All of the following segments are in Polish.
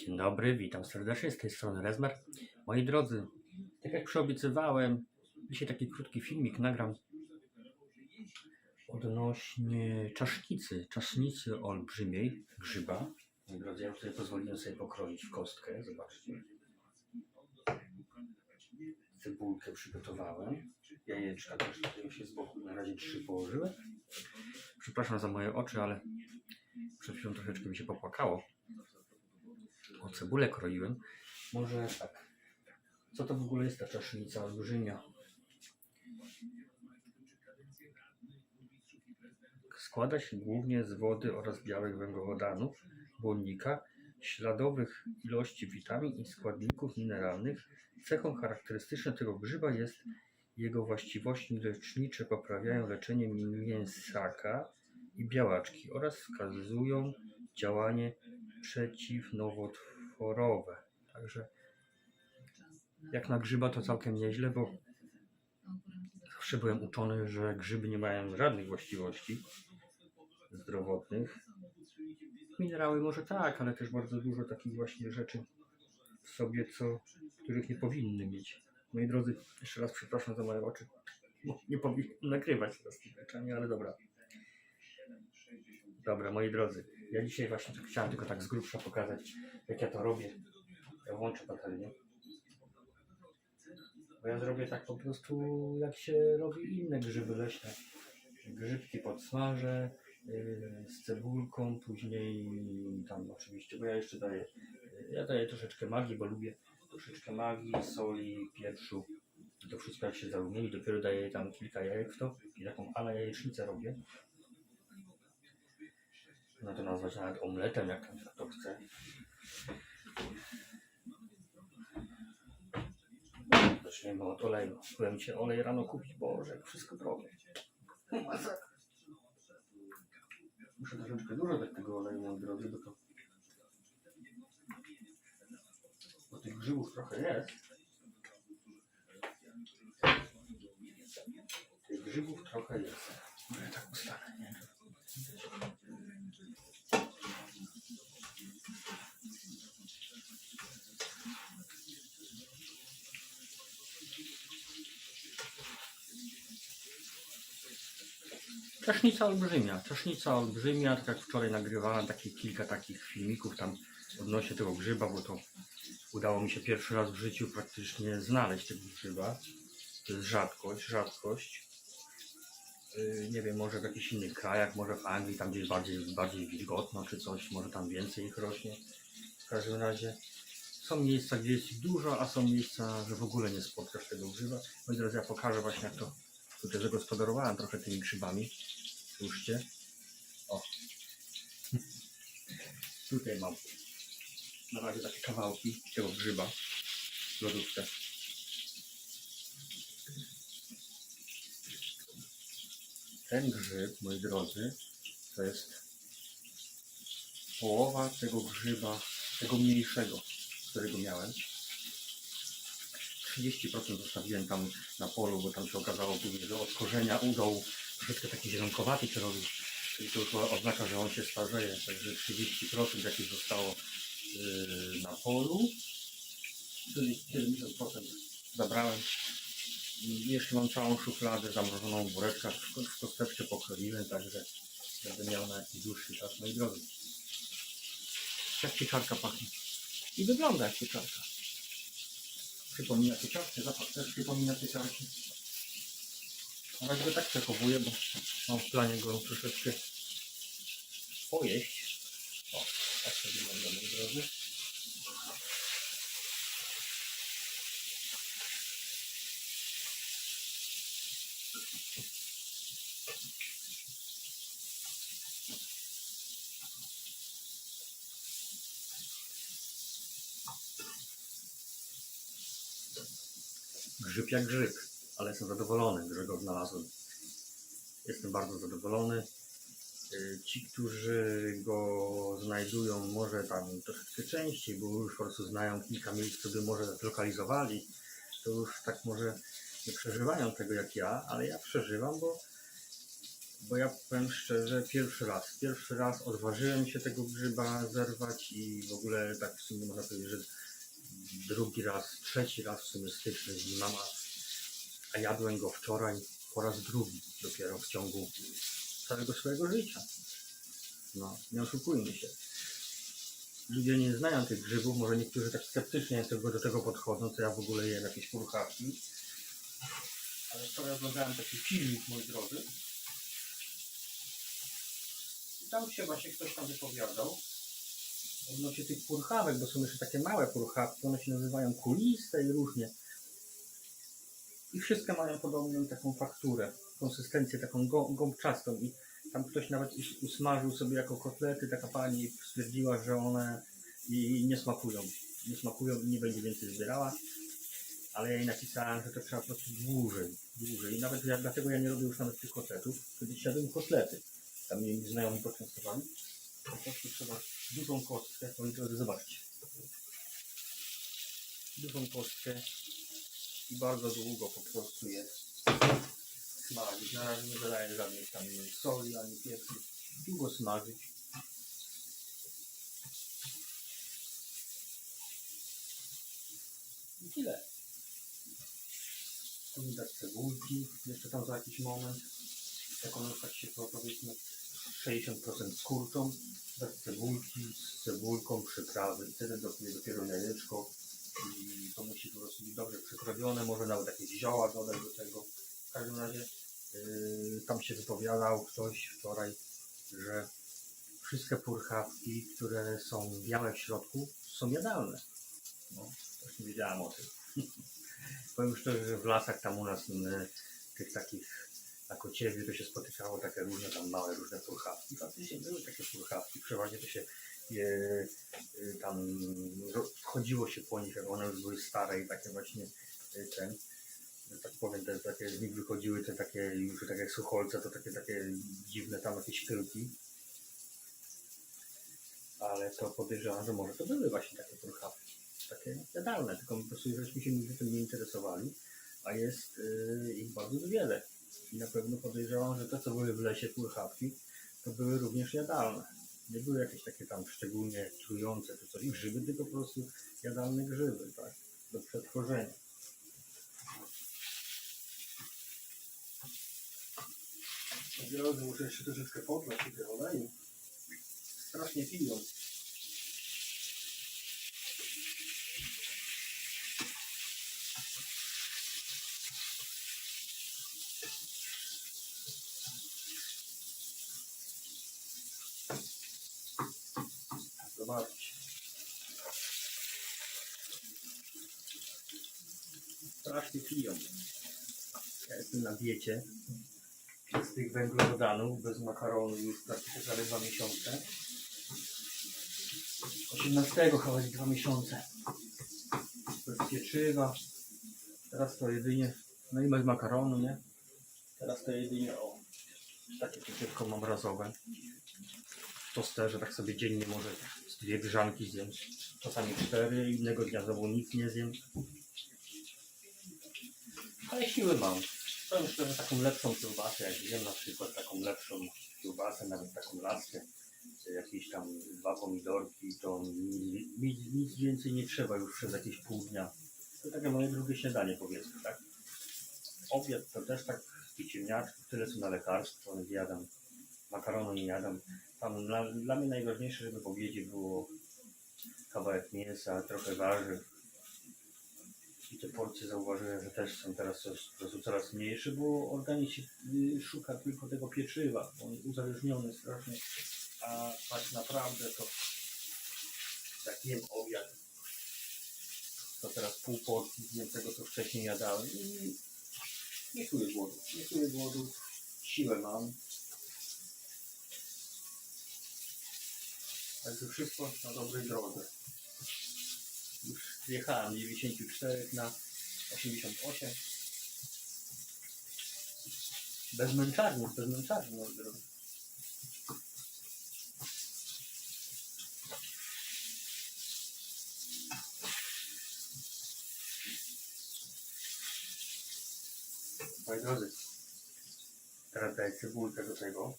Dzień dobry, witam serdecznie z tej strony Rezmer. Moi drodzy, tak jak przyobiecywałem, dzisiaj taki krótki filmik nagram odnośnie czasznicy, czasznicy olbrzymiej, grzyba. Moi drodzy, ja tutaj pozwoliłem sobie pokroić w kostkę, zobaczcie. Cebulkę przygotowałem, jajeczka też tutaj się z boku na razie trzy położyłem. Przepraszam za moje oczy, ale przed chwilą troszeczkę mi się popłakało. O cebulę kroiłem. Może tak. Co to w ogóle jest ta czasznica olbrzymia? Składa się głównie z wody oraz białych węglowodanów, błonnika, śladowych ilości witamin i składników mineralnych. Cechą charakterystyczną tego grzyba jest jego właściwości lecznicze poprawiają leczenie mięsaka i białaczki oraz wskazują działanie przeciwnowotworowe. Także jak na grzyba to całkiem nieźle, bo zawsze byłem uczony, że grzyby nie mają żadnych właściwości zdrowotnych. Minerały może tak, ale też bardzo dużo takich właśnie rzeczy w sobie, co, których nie powinny mieć. Moi drodzy, jeszcze raz przepraszam za moje oczy. Nie powinien nagrywać teraz ale dobra. Dobra, moi drodzy, ja dzisiaj właśnie tak chciałem tylko tak z grubsza pokazać, jak ja to robię. Ja włączę patelnię. Bo ja zrobię tak po prostu, jak się robi inne grzyby leśne. Grzybki podsmażę yy, z cebulką, później tam oczywiście, bo ja jeszcze daję, yy, ja daję troszeczkę magii, bo lubię troszeczkę magii, soli, pieprzu. To wszystko jak się zarumieni, dopiero daję tam kilka jajek w to i taką ala jajecznicę robię. To nazwać nawet omletem, jak tam kto chce. Zaczniemy od oleju. Byłem się olej rano kupić, Boże, jak wszystko drogie. Muszę troszeczkę dużo dać tego oleju, moi drodzy, bo to... Bo tych grzybów trochę jest. Tych grzybów trochę jest. Może ja tak ustanę, nie? Czasznica olbrzymia, czasznica olbrzymia, tak jak wczoraj nagrywałem takie kilka takich filmików tam odnośnie tego grzyba, bo to udało mi się pierwszy raz w życiu praktycznie znaleźć tego grzyba. To jest rzadkość, rzadkość. Yy, nie wiem, może w jakichś innych krajach, może w Anglii, tam gdzie jest bardziej, bardziej wilgotno czy coś, może tam więcej ich rośnie. W każdym razie są miejsca, gdzie jest ich dużo, a są miejsca, że w ogóle nie spotkasz tego grzyba. Moi drodzy, ja pokażę właśnie jak to tutaj zagospodarowałem trochę tymi grzybami. Spójrzcie. O. Tutaj mam na razie takie kawałki tego grzyba w lodówce. Ten grzyb, moi drodzy, to jest połowa tego grzyba, tego mniejszego, którego miałem. 30% zostawiłem tam na polu, bo tam się okazało później, że od korzenia u dołu troszeczkę taki zielonkowaty się robi. Czyli to już oznacza, że on się starzeje. Także 30% jakieś zostało yy, na polu. Czyli 70% zabrałem. Jeszcze mam całą szufladę zamrożoną w woreczkach. W kosteczce pokroiłem, także będę miał na jakiś dłuższy czas. Moi drodzy, jak pieczarka pachnie. I wygląda jak pieczarka. Przypomina pieczarkę, zapach też przypomina pieczarki. Na razie go tak przechowuję, bo mam w planie go troszeczkę pojeść. O, tak to wygląda, moi drodzy. Grzyb jak grzyb, ale jestem zadowolony, że go znalazłem. Jestem bardzo zadowolony. Y, Ci, którzy go znajdują może tam troszeczkę częściej, bo już po prostu znają kilka miejsc, które może zlokalizowali, to już tak może nie przeżywają tego jak ja, ale ja przeżywam, bo Bo ja powiem szczerze, pierwszy raz, pierwszy raz odważyłem się tego grzyba zerwać i w ogóle tak w sumie można powiedzieć, że drugi raz, trzeci raz w sumie styczny z nim mam, a, a jadłem go wczoraj po raz drugi dopiero w ciągu całego swojego życia. No, nie oszukujmy się. Ludzie nie znają tych grzybów, może niektórzy tak sceptycznie do tego podchodzą, co ja w ogóle jem jakieś purchawki. Ale wczoraj oglądałem taki filmik, moi drodzy. I tam się właśnie ktoś tam wypowiadał odnośnie tych purchawek, bo są jeszcze takie małe purchawki, one się nazywają kuliste i różnie. I wszystkie mają podobną taką fakturę, konsystencję taką gą- gąbczastą i tam ktoś nawet us- usmażył sobie jako kotlety, taka pani stwierdziła, że one i nie smakują. Nie smakują i nie będzie więcej zbierała. Ale ja jej napisałem, że to trzeba po prostu dłużej, dłużej. I nawet ja, dlatego ja nie robię już nawet tych kotletów. Kiedyś jadłem kotlety. Tam mnie znajomi poczęstowali. Po prostu trzeba dużą kostkę, moi drodzy, zobaczcie. Dużą kostkę i bardzo długo po prostu je smażyć. Na razie nie dodaję żadnych tam soli ani pieprzu. Długo smażyć. I tyle. Tu mi dać cebulki, jeszcze tam za jakiś moment. Jak one tak się to powiedzmy 60% z kurczą, dać cebulki, z cebulką, przyprawy wtedy dopiero, dopiero jajeczko i to musi po prostu być dobrze przyprawione, może nawet jakieś zioła dodać do tego. W każdym razie yy, tam się wypowiadał ktoś wczoraj, że wszystkie purchawki, które są białe w środku, są jadalne. No, też nie wiedziałem o tym. Powiem szczerze, że w lasach tam u nas m, tych takich na kociewie to się spotykało takie różne tam małe różne purchawki. Faktycznie były takie purchawki, przeważnie to się y, tam chodziło się po nich, jak one już były stare i takie właśnie y, ten, tak powiem, te takie z nich wychodziły te takie już takie sucholce, to takie takie dziwne tam jakieś pyłki. Ale to podejrzewam, że może to były właśnie takie purchawki, takie jadalne, tylko po prostu żeśmy się nigdy tym nie interesowali, a jest y, ich bardzo wiele. I na pewno podejrzewam, że te, co były w lesie purchawki, to były również jadalne. Nie były jakieś takie tam szczególnie trujące czy coś. Grzyby, tylko po prostu jadalne grzyby, tak? Do przetworzenia. Drodzy, muszę jeszcze troszeczkę podlać tego oleju. Strasznie piją. Zobaczcie. Strasznie piją. Ja jestem na diecie. Z tych węglowodanów, bez makaronu już praktycznie prawie dwa miesiące. 18 chyba dwa miesiące. Bez pieczywa. Teraz to jedynie, no i bez makaronu, nie? Teraz to jedynie o takie pieczywko mam razowe. W tosterze tak sobie dziennie może z dwie grzanki zjem. Czasami cztery, innego dnia znowu nic nie zjem. Ale siły mam. Powiem szczerze, taką lepszą kiełbasę, jak zjem na przykład taką lepszą kiełbasę, nawet taką laskę, jakieś tam dwa pomidorki, to mi nic więcej nie trzeba już przez jakieś pół dnia. To takie moje drugie śniadanie powiedzmy, tak? Obiad to też tak ciemniaczków, tyle co na lekarstwo, nie jadam. Makaronu nie jadam. Tam dla, dla mnie najważniejsze, żeby w obiedzie było kawałek mięsa, trochę warzyw. I te porcje zauważyłem, że też są teraz coraz, coraz mniejsze, bo organizm szuka tylko tego pieczywa. On jest uzależniony strasznie. A tak naprawdę to jak jem obiad, to teraz pół porcji zjem tego, co wcześniej jadałem i nie czuję głodu. Nie czuję głodu. Siłę mam. Także wszystko na dobrej drodze. Już zjechałem z 94 na 88. Bez męczarni, bez męczarni. Moi drodzy, Teraz daję cebulkę do tego.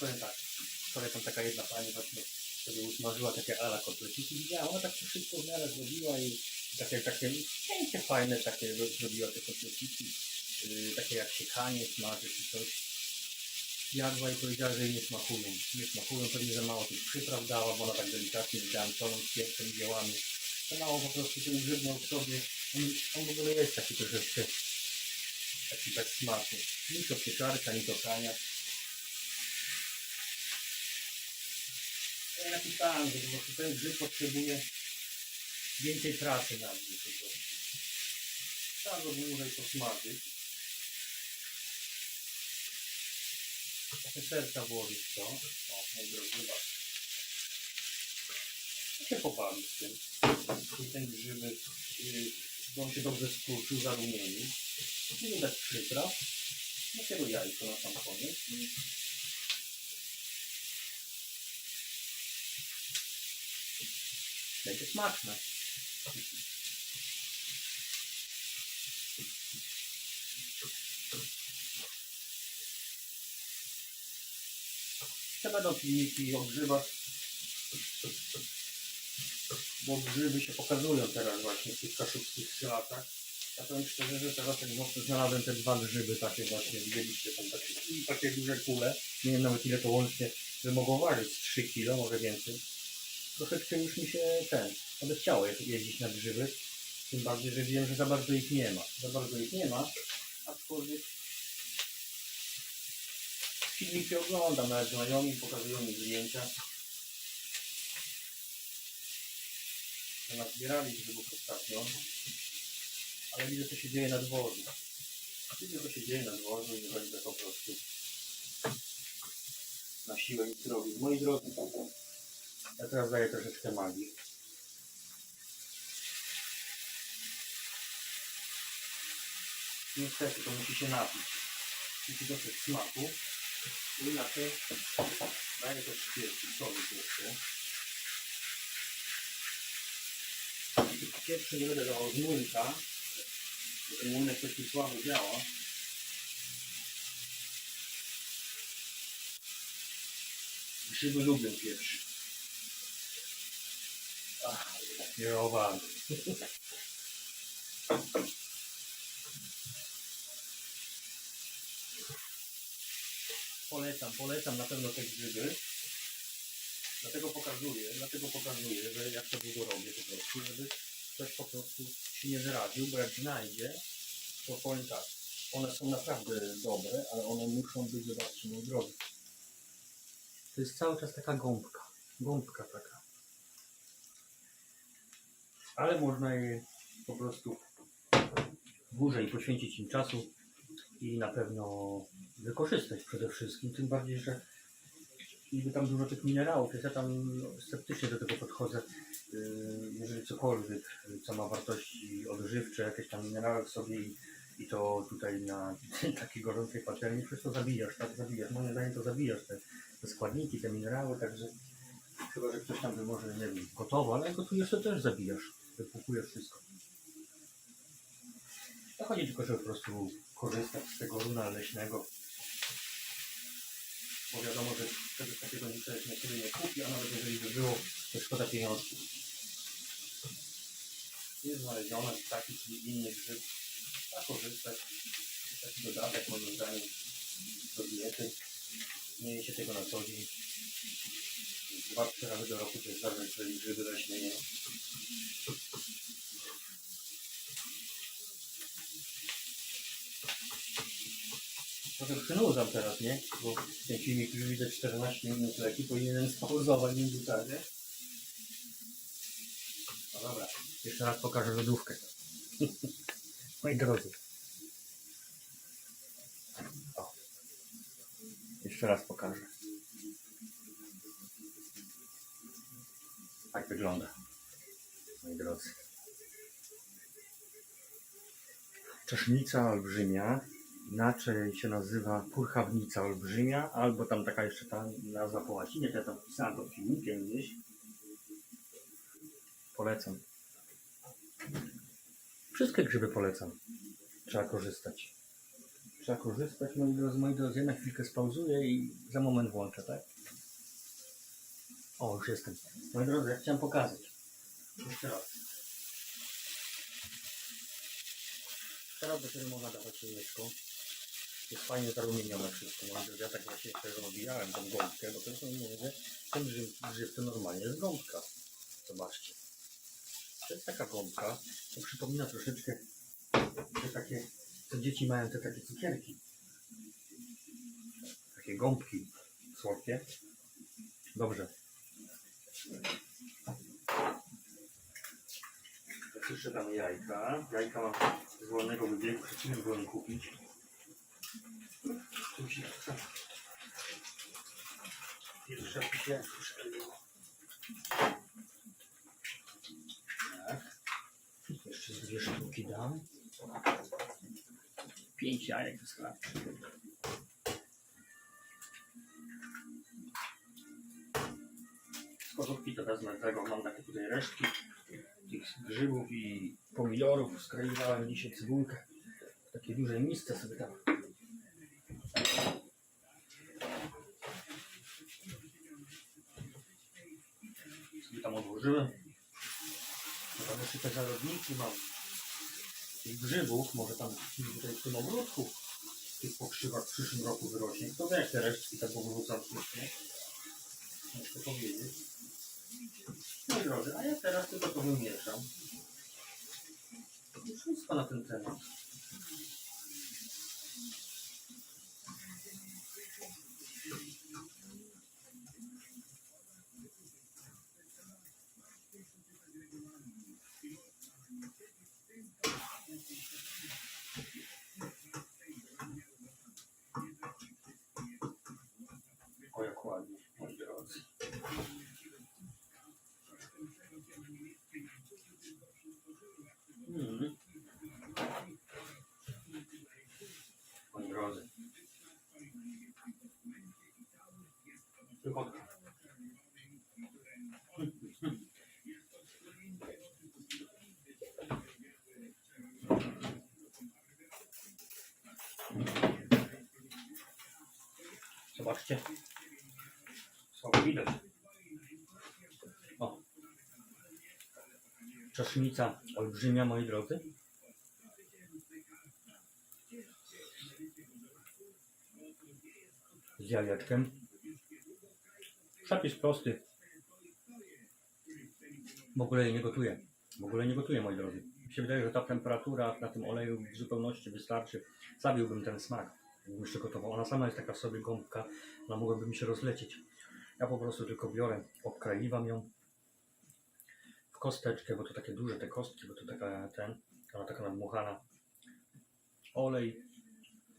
Powiem tak, wczoraj tam taka jedna pani właśnie sobie usmażyła takie ala kotleciki, widziałem, ona tak się wszystko w miarę zrobiła i takie, takie fajne takie ro- zrobiła te kotleciki, yy, takie jak siekanie, smaży czy coś. Jadła i powiedziała, że jej nie smakują. Nie smakują, pewnie za mało tych przypraw dała, bo ona tak delikatnie widziałem solą, pieprzem i ziołami. Za mało po prostu ten grzybnął w sobie. On, on w ogóle jest taki troszeczkę taki tak smaczny. Ni to pieczarka, ni to kania. Ja napisałem, że po prostu ten grzyb potrzebuje więcej pracy na nim. Trzeba go dłużej posmażyć. Trochę serca włożyć to. O, mój drogi, zobacz. Ja się pobawić z tym. I ten grzyby, yy, on się dobrze skurczył, zarumienił. Nie dać przypraw. Dopiero jajko na sam koniec. Będzie smaczne. Jeszcze będą filmiki o grzybach, bo grzyby się pokazują teraz właśnie w tych kaszubskich szlakach. Ja powiem szczerze, że teraz jak właśnie znalazłem te dwa grzyby takie właśnie, widzieliście tam takie, takie duże kule, nie wiem nawet ile to łącznie, że mogą ważyć z 3 kg, może więcej. Troszeczkę już mi się ten, odechciało je- jeździć na grzyby, tym bardziej, że wiem, że za bardzo ich nie ma. Za bardzo ich nie ma, aczkolwiek filmiki oglądam, nawet znajomi pokazują mi zdjęcia. Nazbierali grzybów ostatnio, ale widzę co się dzieje na dworzu. Widzę co się dzieje na dworzu i będę po prostu na siłę nic robić. Moi drodzy, ja teraz daję troszeczkę magii. Niestety to musi się napić. Musi dosyć smaku. Bo inaczej daję to szkierki soli jeszcze. Pierwszy nie będę dawał z młynka, ten młynek coś mi słabo działa. Grzyby lubią pieprz. Ach, kierowany. Polecam, polecam na pewno te grzyby. Dlatego pokazuję, dlatego pokazuję, że jak to długo robię po prostu, żeby ktoś po prostu się nie zraził, bo jak znajdzie, to powiem tak, one są naprawdę dobre, ale one muszą być, zobaczcie, drogi. To jest cały czas taka gąbka, gąbka taka. Ale można je po prostu dłużej poświęcić im czasu i na pewno wykorzystać przede wszystkim, tym bardziej, że niby tam dużo tych minerałów jest, ja tam sceptycznie do tego podchodzę, Yy, jeżeli cokolwiek, co ma wartości odżywcze, jakieś tam minerały w sobie i, i to tutaj na takiej gorącej patelni, przecież to zabijasz, tak, zabijasz, moim zdaniem to zabijasz te, te składniki, te minerały, także chyba, że ktoś tam by może, nie wiem, gotowo, ale gotujesz, to też zabijasz, wypłukujesz wszystko. To chodzi tylko, żeby po prostu korzystać z tego runa leśnego, bo wiadomo, że czegoś takiego nikt sobie nie kupi, a nawet jeżeli by było, to szkoda pieniążków. Jest znalezione taki czy inny grzyb, a korzystać. Taki dodatek moim zdaniem do diety. Nie się tego na co dzień. Dwa, trzy razy do roku to jest że grzyby leśne Trochę przynudzam teraz, nie? Bo ten filmik już widzę 14 minut leki, powinienem spauzować w międzyczasie. No dobra, jeszcze raz pokażę lodówkę. Moi drodzy. O. Jeszcze raz pokażę. Tak wygląda. Moi drodzy. Czasznica olbrzymia, inaczej się nazywa purchawnica olbrzymia, albo tam taka jeszcze ta nazwa po łacinie, to ja tam pisałem pod filmikiem gdzieś. Polecam. Wszystkie grzyby polecam. Trzeba korzystać. Trzeba korzystać, moi drodzy, moi drodzy. Ja na chwilkę spauzuję i za moment włączę, tak? O, już jestem. Moi drodzy, ja chciałem pokazać. Jeszcze raz. Teraz dopiero można dawać jajeczko. Jest fajnie zarumienione wszystko. Ja tak właśnie też rozbijałem tą gąbkę, bo to jest mówię, grzyb to normalnie jest gąbka. Zobaczcie. To jest taka gąbka, to przypomina troszeczkę te takie, te dzieci mają te takie cukierki. Takie gąbki słodkie. Dobrze. Jeszcze damy jajka. Jajka mam z wolnego wybiegu, przed chwilą byłem kupić. Tak. Jeszcze dwie sztuki dam. Pięć jajek wystarczy. Korzówki to wezmę tego, mam takie tutaj resztki tych grzybów i pomidorów. Skroiwałem dzisiaj cebulkę w takiej dużej sobie tam. Sobie tam. To jeszcze te zarodniki mam. Tych grzybów, może tam tutaj w tym ogródku tych pokrzywach w przyszłym roku wyrośnie. Kto wie, jak te resztki tak powrócą wszystkie. Ciężko powiedzieć. No drodzy, a ja teraz tylko to wymieszam. To już wszystko na ten temat. O jak ładnie, moi drodzy. Mm. Moi drodzy. Pychotka. Zobaczcie. Słabo widać. O. Czasznica olbrzymia, moi drodzy. Z jajeczkiem. Przepis prosty. W ogóle nie gotuję. W ogóle nie gotuję, moi drodzy. Mi się wydaje, że ta temperatura na tym oleju w zupełności wystarczy. Zabiłbym ten smak, gdybym jeszcze gotował. Ona sama jest taka sobie gąbka, ona mogłaby mi się rozlecieć. Ja po prostu tylko biorę, obkraiwam ją w kosteczkę, bo to takie duże te kostki, bo to taka ten, ona taka nadmuchana. Olej,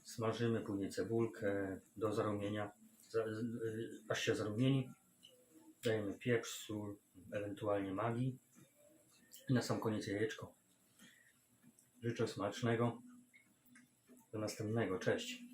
smażymy później cebulkę do zarumienia, za, aż się zarumieni. Dajemy pieprz, sól, ewentualnie magii i na sam koniec jajeczko. Życzę smacznego. Do następnego. Cześć.